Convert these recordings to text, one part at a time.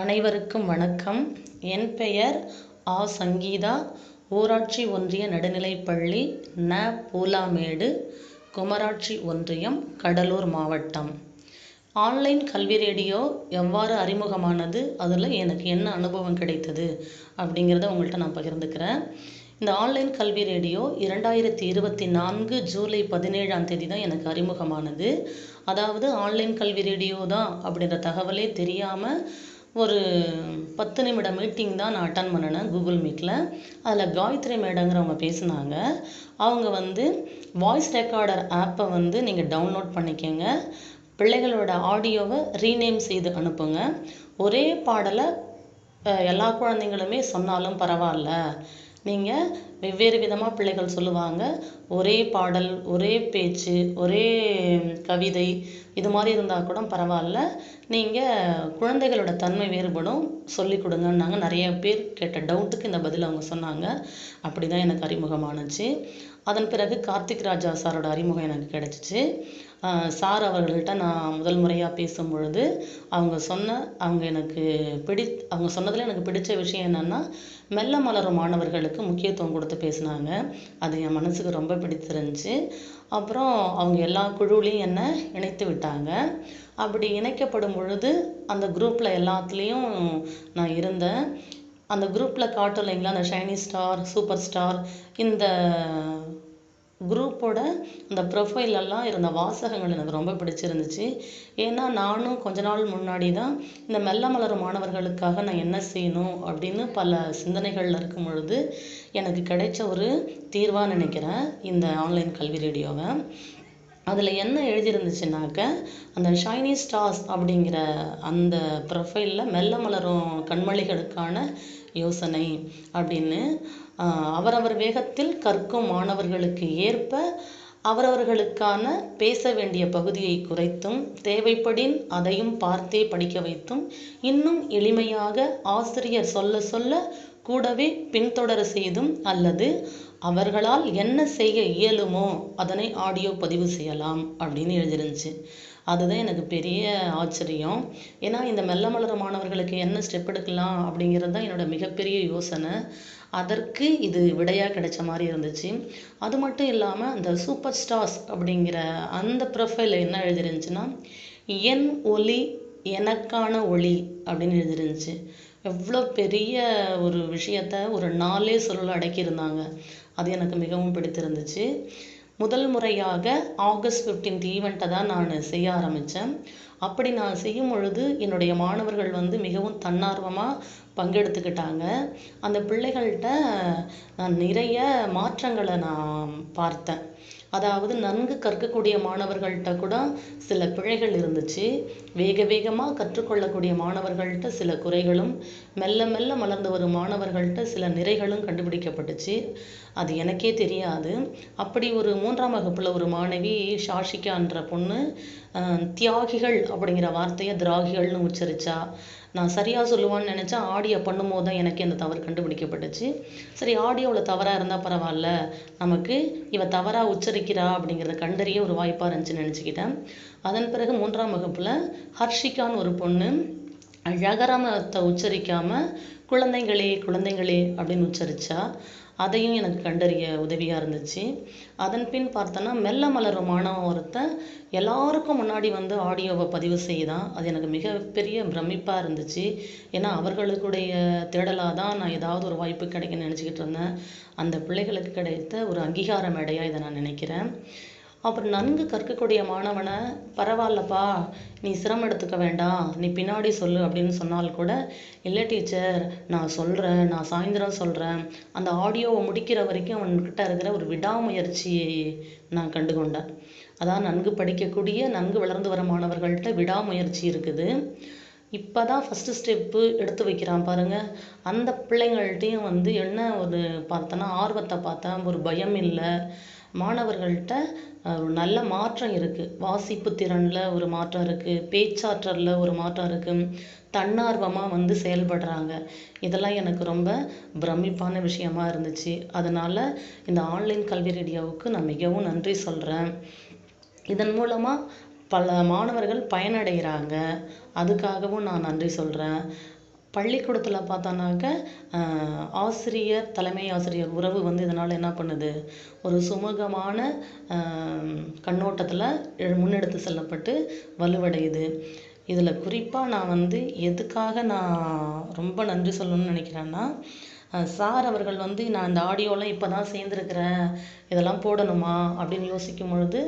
அனைவருக்கும் வணக்கம். என் பெயர் ஆ சங்கீதா. ஊராட்சி ஒன்றிய நடுநிலைப்பள்ளி ந பூலாமேடு குமராட்சி ஒன்றியம் கடலூர் மாவட்டம். ஆன்லைன் கல்வி ரேடியோ எவ்வாறு அறிமுகமானது அதில் எனக்கு என்ன அனுபவம் கிடைத்தது அப்படிங்கிறத உங்கள்கிட்ட நான் பகிர்ந்துக்கிறேன். இந்த ஆன்லைன் கல்வி ரேடியோ இரண்டாயிரத்தி இருபத்தி நான்கு ஜூலை பதினேழாம் தேதி தான் எனக்கு அறிமுகமானது. அதாவது ஆன்லைன் கல்வி ரேடியோ தான் அப்படின்ற தகவலே தெரியாமல் ஒரு பத்து நிமிட மீட்டிங் தான் நான் அட்டன் பண்ணினேன் கூகுள் மீட்டில் அதில் காயத்ரி மேடங்கிறவங்க பேசினாங்க. அவங்க வந்து வாய்ஸ் ரெக்கார்டர் ஆப்பை வந்து நீங்கள் டவுன்லோட் பண்ணிக்கங்க. பிள்ளைகளோட ஆடியோவை ரீநேம் செய்து அனுப்புங்க. ஒரே பாடலை எல்லா குழந்தைங்களுமே சொன்னாலும் பரவாயில்ல. நீங்கள் வெவ்வேறு விதமாக பிள்ளைகள் சொல்லுவாங்க. ஒரே பாடல் ஒரே பேச்சு ஒரே கவிதை இது மாதிரி இருந்தால் கூட பரவாயில்ல. நீங்கள் குழந்தைகளோட தன்மை வேறுபடும். சொல்லி கொடுங்கன்னாங்க. நிறைய பேர் கேட்ட டவுட்டுக்கு இந்த பதில் அவங்க சொன்னாங்க. அப்படி தான் எனக்கு அறிமுகமானுச்சு. அதன் பிறகு கார்த்திக் ராஜா சாரோட அறிமுகம் எனக்கு கிடச்சிச்சு. சார் அவர்கள்ட்ட நான் முதல் முறையாக பேசும் பொழுது அவங்க சொன்ன அவங்க எனக்கு பிடி அவங்க சொன்னதில் எனக்கு பிடிச்ச விஷயம் என்னென்னா மெல்ல மலரும் மாணவர்களுக்கு முக்கியத்துவம் கொடுத்து பேசினாங்க. அது என் மனசுக்கு ரொம்ப பிடித்திருந்துச்சி. அப்புறம் அவங்க எல்லா குழுவிலையும் என்னை இணைத்து விட்டாங்க. அப்படி இணைக்கப்படும் பொழுது அந்த குரூப்பில் எல்லாத்துலேயும் நான் இருந்தேன். அந்த குரூப்பில் காட்டும் இல்லைங்களா? அந்த ஷைனி ஸ்டார் சூப்பர் ஸ்டார் இந்த குரூப்போட அந்த ப்ரொஃபைலெல்லாம் இருந்த வாசகங்கள் எனக்கு ரொம்ப பிடிச்சிருந்துச்சு. ஏன்னா நானும் கொஞ்ச நாள் முன்னாடி தான் இந்த மெல்ல மலரும் மாணவர்களுக்காக நான் என்ன செய்யணும் அப்படின்னு பல சிந்தனைகளில் இருக்கும் பொழுது எனக்கு கிடைச்ச ஒரு தீர்வாக நினைக்கிறேன் இந்த ஆன்லைன் கல்வி ரேடியோவை. அதில் என்ன எழுதியிருந்துச்சுனாக்க அந்த ஷைனி ஸ்டார்ஸ் அப்படிங்கிற அந்த ப்ரொஃபைலில் மெல்ல மலரும் கண்மொழிகளுக்கான யோசனை அப்படின்னு அவரவர் வேகத்தில் கற்கும் மாணவர்களுக்கு ஏற்ப அவரவர்களுக்கான பேச வேண்டிய பகுதியை குறைத்தும் தேவைப்படின் அதையும் பார்த்தே படிக்க வைத்தும் இன்னும் எளிமையாக ஆசிரியர் சொல்ல சொல்ல கூடவே பின்தொடர செய்தும் அல்லது அவர்களால் என்ன செய்ய இயலுமோ அதனை ஆடியோ பதிவு செய்யலாம் அப்படின்னு எழுதிருந்துச்சு. அதுதான் எனக்கு பெரிய ஆச்சரியம். ஏன்னா இந்த மெல்ல மலரும் மாணவர்களுக்கு என்ன ஸ்டெப் எடுக்கலாம் அப்படிங்கிறது தான் என்னோட மிகப்பெரிய யோசனை. அதற்கு இது விடையாக கிடைச்ச மாதிரி இருந்துச்சு. அது மட்டும் இல்லாமல் அந்த சூப்பர் ஸ்டார்ஸ் அப்படிங்கிற அந்த ப்ரொஃபைலில் என்ன எழுதிருந்துச்சுன்னா என் ஒலி எனக்கான ஒளி அப்படின்னு எழுதிருந்துச்சு. எவ்வளோ பெரிய ஒரு விஷயத்த ஒரு நாலே சொல்ல அடக்கியிருந்தாங்க. அது எனக்கு மிகவும் பிடித்திருந்துச்சு. முதல் முறையாக ஆகஸ்ட் ஃபிஃப்டீன்த் ஈவெண்ட்டை தான் நான் செய்ய ஆரம்பித்தேன் அப்படி நான் செய்யும் பொழுது என்னுடைய மாணவர்கள் வந்து மிகவும் தன்னார்வமாக பங்கெடுத்துக்கிட்டாங்க. அந்த பிள்ளைகள்கிட்ட நான் நிறைய மாற்றங்களை நான் பார்த்தேன். அதாவது நன்கு கற்கக்கூடிய மாணவர்கள்ட்ட கூட சில பிழைகள் இருந்துச்சு. வேக வேகமாக கற்றுக்கொள்ளக்கூடிய மாணவர்கள்ட்ட சில குறைகளும் மெல்ல மெல்ல மலர்ந்து வரும் மாணவர்கள்ட்ட சில நிறைகளும் கண்டுபிடிக்கப்பட்டுச்சு. அது எனக்கே தெரியாது. அப்படி ஒரு மூன்றாம் வகுப்பில் ஒரு மாணவி ஷாஷிகான்ற பொண்ணு தியாகிகள் அப்படிங்கிற வார்த்தையை திராகிகள்னு உச்சரிச்சா. நான் சரியாக சொல்லுவான்னு நினச்சா ஆடியோ பண்ணும்போது தான் எனக்கு இந்த தவறு கண்டுபிடிக்கப்பட்டுச்சு. சரி ஆடியோவில் தவறாக இருந்தால் பரவாயில்ல. நமக்கு இவ தவறாக உச்சரிக்கிறா அப்படிங்கிறத கண்டறிய ஒரு வாய்ப்பாக இருந்துச்சுன்னு நினச்சிக்கிட்டேன். அதன் பிறகு மூன்றாம் வகுப்பில் ஹர்ஷிகான்னு ஒரு பொண்ணு ழகரமத்தை உச்சரிக்காமல் குழந்தைங்களே குழந்தைங்களே அப்படின்னு உச்சரித்தா அதையும் எனக்கு கண்டறிய உதவியாக இருந்துச்சு. அதன் பின் பார்த்தோன்னா மெல்ல மலரும் மாணவன் ஒருத்தன் எல்லாருக்கும் முன்னாடி வந்து ஆடியோவை பதிவு செய்தான். அது எனக்கு மிகப்பெரிய பிரமிப்பாக இருந்துச்சு. ஏன்னா அவர்களுடைய தேடலாக தான் நான் ஏதாவது ஒரு வாய்ப்பு கிடைக்குன்னு நினச்சிக்கிட்டு இருந்தேன். அந்த பிள்ளைகளுக்கு கிடைத்த ஒரு அங்கீகார மேடையாக இதை நான் நினைக்கிறேன். அப்புறம் நன்கு கற்கக்கூடிய மாணவனை பரவாயில்லப்பா நீ சிரமம் எடுத்துக்க வேண்டாம். நீ பின்னாடி சொல்லு அப்படின்னு சொன்னால் கூட இல்லை டீச்சர் நான் சொல்கிறேன் நான் சாயந்தரம் சொல்கிறேன் அந்த ஆடியோவை முடிக்கிற வரைக்கும் அவன்கிட்ட இருக்கிற ஒரு விடாமுயற்சியை நான் கண்டுகொண்டேன். அதான் நன்கு படிக்கக்கூடிய நன்கு வளர்ந்து வர மாணவர்கள்ட்ட விடாமுயற்சி இருக்குது. இப்போ தான் ஃபஸ்ட்டு ஸ்டெப்பு எடுத்து வைக்கிறான் பாருங்கள் அந்த பிள்ளைங்கள்ட்டையும் வந்து என்ன ஒரு பார்த்தோன்னா ஆர்வத்தை பார்த்தேன். ஒரு பயம் இல்லை. மாணவர்கள்ட்ட ஒரு நல்ல மாற்றம் இருக்குது வாசிப்பு திறனில் ஒரு மாற்றம் இருக்குது பேச்சாற்றலில் ஒரு மாற்றம் இருக்குது தன்னார்வமாக வந்து செயல்படுறாங்க. இதெல்லாம் எனக்கு ரொம்ப பிரமிப்பான விஷயமா இருந்துச்சு. அதனால் இந்த ஆன்லைன் கல்வி ரேடியோவுக்கு நான் மிகவும் நன்றி சொல்கிறேன் இதன் மூலமாக பல மாணவர்கள் பயனடைகிறாங்க. அதுக்காகவும் நான் நன்றி சொல்கிறேன் பள்ளிக்கூடத்தில் பார்த்தோன்னாக்க ஆசிரியர் தலைமை ஆசிரியர் உறவு வந்து இதனால் என்ன பண்ணுது? ஒரு சுமூகமான கண்ணோட்டத்தில் முன்னெடுத்து செல்லப்பட்டு வலுவடையுது. இதில் குறிப்பாக நான் வந்து எதுக்காக நான் ரொம்ப நன்றி சொல்லணும்னு நினைக்கிறேன்னா சார் அவர்கள் வந்து நான் இந்த ஆடியோலாம் இப்போ தான் சேர்ந்துருக்கிறேன். இதெல்லாம் போடணுமா? அப்படின்னு யோசிக்கும் பொழுது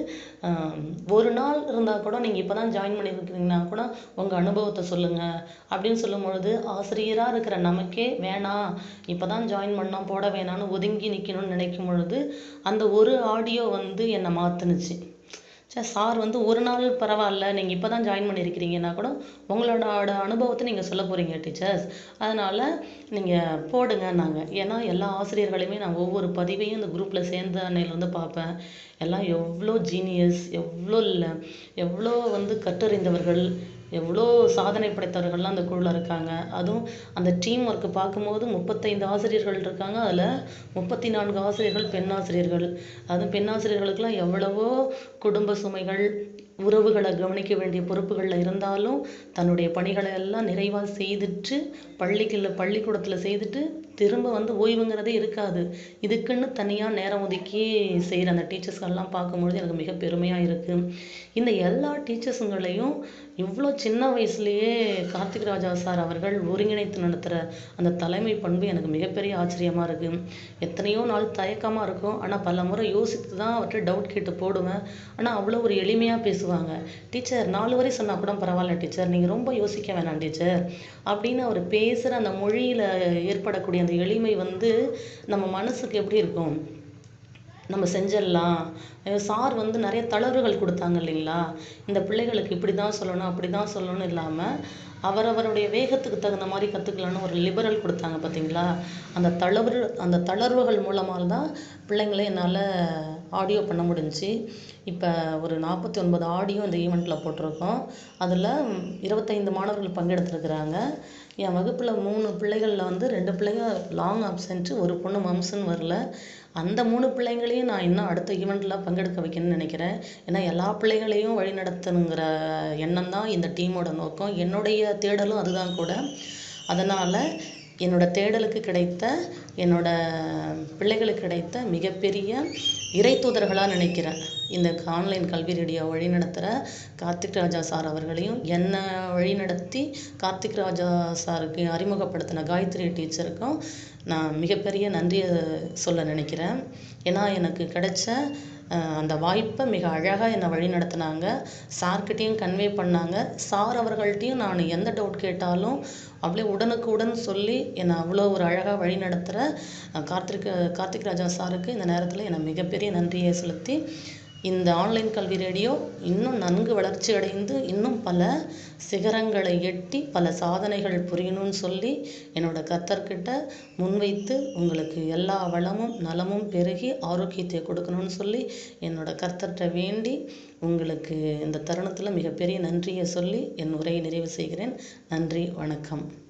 ஒரு நாள் இருந்தால் கூட நீங்கள் இப்போ தான் ஜாயின் பண்ணியிருக்கிறீங்கன்னா கூட உங்கள் அனுபவத்தை சொல்லுங்கள் அப்படின்னு சொல்லும் பொழுது ஆசிரியராக இருக்கிற நமக்கே வேணாம். இப்போ தான் ஜாயின் பண்ணோம். போட வேணாம்னு ஒதுங்கி நிற்கணும்னு நினைக்கும் பொழுது அந்த ஒரு ஆடியோ வந்து என்னை மாற்றுனுச்சு ச்சே சார் வந்து ஒரு நாள் பரவாயில்ல. நீங்கள் இப்போ தான் ஜாயின் பண்ணியிருக்கிறீங்கன்னா கூட உங்களோட அனுபவத்தை நீங்கள் சொல்ல போகிறீங்க டீச்சர்ஸ். அதனால் நீங்கள் போடுங்கன்னாங்க. ஏன்னா எல்லா ஆசிரியர்களையுமே நான் ஒவ்வொரு பதிவையும் இந்த குரூப்பில் சேர்ந்த அன்னையிலேருந்து பார்ப்பேன். எல்லாம் எவ்வளோ ஜீனியஸ் எவ்வளோ இல்லை எவ்வளோ வந்து கற்றறிந்தவர்கள் எவ்வளோ சாதனை படைத்தவர்கள்லாம் அந்த குழுவில் இருக்காங்க. அதுவும் அந்த டீம் ஒர்க்கு பார்க்கும்போது முப்பத்தைந்து ஆசிரியர்கள் இருக்காங்க. அதில் முப்பத்தி நான்கு ஆசிரியர்கள் பெண் ஆசிரியர்கள். அதுவும் பெண் ஆசிரியர்களுக்கெல்லாம் எவ்வளவோ குடும்ப சுமைகள் உறவுகளை கவனிக்க வேண்டிய பொறுப்புகளில் இருந்தாலும் தன்னுடைய பணிகளை எல்லாம் நிறைவாக செய்துட்டு பள்ளிக்குள்ள பள்ளிக்கூடத்தில் செய்துட்டு திரும்ப வந்து ஓய்வுங்கிறதே இருக்காது. இதுக்குன்னு தனியாக நேரம் ஒதுக்கி செய்கிற அந்த டீச்சர்ஸ்கள்லாம் பார்க்கும்பொழுது எனக்கு மிக பெருமையாக இருக்குது இந்த எல்லா டீச்சர்ஸுங்களையும் இவ்வளோ சின்ன வயசுலேயே கார்த்திக் ராஜா சார் அவர்கள் ஒருங்கிணைத்து நடத்துகிற அந்த தலைமை பண்பு எனக்கு மிகப்பெரிய ஆச்சரியமாக இருக்குது எத்தனையோ நாள் தயக்கமாக இருக்கும். ஆனால் பல முறை யோசித்து தான் அவர்கிட்ட டவுட் கேட்டு போடுவேன். ஆனால் அவ்வளோ ஒரு எளிமையாக பேசுவாங்க. டீச்சர் நாலு வரை சொன்னால் கூட பரவாயில்ல டீச்சர். நீங்கள் ரொம்ப யோசிக்க வேணாம் டீச்சர். அப்படின்னு அவர் பேசுகிற அந்த மொழியில் ஏற்படக்கூடிய அந்த எளிமை வந்து நம்ம மனசுக்கு எப்படி இருக்கும்? நம்ம செஞ்சிடலாம். சார் வந்து நிறைய தளர்வுகள் கொடுத்தாங்க இல்லைங்களா? இந்த பிள்ளைகளுக்கு இப்படி தான் சொல்லணும் அப்படி தான் சொல்லணும்னு இல்லாமல் அவரவருடைய வேகத்துக்கு தகுந்த மாதிரி கற்றுக்கலான்னு ஒரு லிபரல் கொடுத்தாங்க பார்த்தீங்களா அந்த தளர்வு அந்த தளர்வுகள் மூலமாக தான் பிள்ளைங்களே என்னால் ஆடியோ பண்ண முடிஞ்சுச்சு இப்போ ஒரு நாற்பத்தி ஒன்பது ஆடியோ இந்த ஈவெண்ட்டில் போட்டிருக்கோம். அதில் இருபத்தைந்து மாணவர்கள் பங்கெடுத்துருக்குறாங்க. என் வகுப்பில் மூணு பிள்ளைகளில் வந்து ரெண்டு பிள்ளைங்க லாங் அப்சென்ட்டு ஒரு பொண்ணு மம்ஸ்ன்னு வரல. அந்த மூணு பிள்ளைங்களையும் நான் இன்னும் அடுத்த ஈவெண்ட்டில் பங்கெடுக்க வைக்கணும்னு நினைக்கிறேன். ஏன்னா எல்லா பிள்ளைகளையும் வழிநடத்தணுங்கிற எண்ணம் தான் இந்த டீமோட நோக்கம். என்னுடைய தேடலும் அதுதான் கூட. அதனால் என்னோட தேடலுக்கு கிடைத்த என்னோட பிள்ளைகளுக்கு கிடைத்த மிகப்பெரிய இறைத்தூதர்களாக நினைக்கிறேன். இந்த ஆன்லைன் கல்வி ரேடியோ வழிநடத்துகிற கார்த்திக் ராஜா சார் அவர்களையும் என்னை வழிநடத்தி கார்த்திக் ராஜா சாருக்கு அறிமுகப்படுத்தின காயத்ரி டீச்சருக்கும் நான் மிகப்பெரிய நன்றியை சொல்ல நினைக்கிறேன். ஏன்னா எனக்கு கிடைச்ச அந்த வாய்ப்பை மிக அழகாக என்னை வழி நடத்தினாங்க சார்கிட்டேயும் கன்வே பண்ணாங்க. சார் அவர்கள்ட்டையும் நான் எந்த டவுட் கேட்டாலும் அப்படியே உடனுக்கு உடன் சொல்லி என்னை அவ்வளோ ஒரு அழகாக வழி நடத்துகிற கார்த்திக் கார்த்திக் ராஜா சாருக்கு இந்த நேரத்தில் என்னை மிகப்பெரிய நன்றியை செலுத்தி இந்த ஆன்லைன் கல்வி ரேடியோ இன்னும் நன்கு வளர்ச்சி அடைந்து இன்னும் பல சிகரங்களை எட்டி பல சாதனைகள் புரியணும்னு சொல்லி என்னோட கர்த்தர்கிட்ட முன்வைத்து உங்களுக்கு எல்லா வளமும் நலமும் பெருகி ஆரோக்கியத்தை கொடுக்கணும்னு சொல்லி என்னோட கர்த்தர்கிட்ட வேண்டி உங்களுக்கு இந்த தருணத்தில் மிகப்பெரிய நன்றியை சொல்லி என் உரையை நிறைவு செய்கிறேன். நன்றி வணக்கம்.